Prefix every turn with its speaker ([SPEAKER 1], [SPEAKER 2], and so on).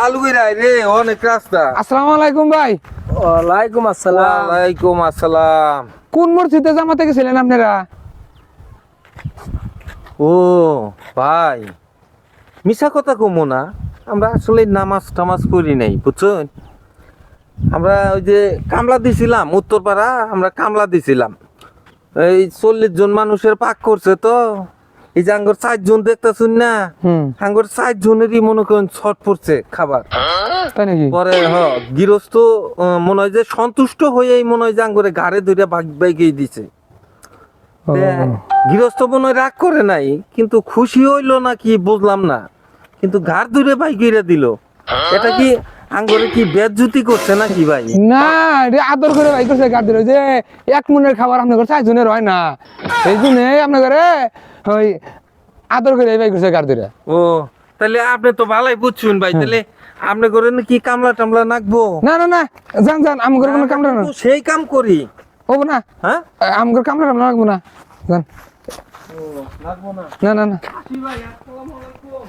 [SPEAKER 1] করে রে অনেক রাস্তা।
[SPEAKER 2] আসসালামু আলাইকুম ভাই।
[SPEAKER 3] ওয়ালাইকুম আসসালাম।
[SPEAKER 1] ওয়ালাইকুম আসসালাম।
[SPEAKER 2] কোন মসজিদে জামাতে গেছিলেন আপনারা?
[SPEAKER 1] ও ভাই মিশা কথা কমো না। আমরা আসলে নামাজ টামাজ করি নাই বুঝছেন? আমরা ওই যে কামলা দিছিলাম উত্তরপাড়া আমরা কামলা দিছিলাম। এই চল্লিশ জন মানুষের পাক করছে তো। এই যে আঙ্গর চার জন দেখতেছুন না? আঙ্গর চার জনেরই মনে করেন ছট পড়ছে খাবার। পরে হ গৃহস্থ মনে হয় যে সন্তুষ্ট হয়েই মনে হয় যে আঙ্গরে ঘাড়ে ধরে বাগ বাইকেই দিছে। গৃহস্থ মনে হয় রাগ করে নাই কিন্তু খুশি হইল না কি বুঝলাম না। কিন্তু ঘাড় ধরে বাইকেরা দিল। এটা কি আঙ্গরে কি বেজ্জুতি করছে নাকি ভাই?
[SPEAKER 2] না রে আদর করে ভাই করছে গাড়ি দিল যে এক মনের খাবার আপনার ঘরে চার জনের হয় না। এই জন্য আপনার ঘরে ওই আদর করে ভাই ঘুরছে গাড়ি ধরে।
[SPEAKER 1] ও তাহলে আপনি তো ভালোই বুঝছেন ভাই তাহলে আপনি করেন কি কামলা টামলা নাকবো?
[SPEAKER 2] না না না জান জান আমি করে কোনো কামলা না।
[SPEAKER 1] সেই কাম করি।
[SPEAKER 2] হব না?
[SPEAKER 1] হ্যাঁ?
[SPEAKER 2] আমি করে টামলা নাকবো না।
[SPEAKER 1] নাকবো না।
[SPEAKER 2] না না না।
[SPEAKER 1] ভাই আসসালামু আলাইকুম।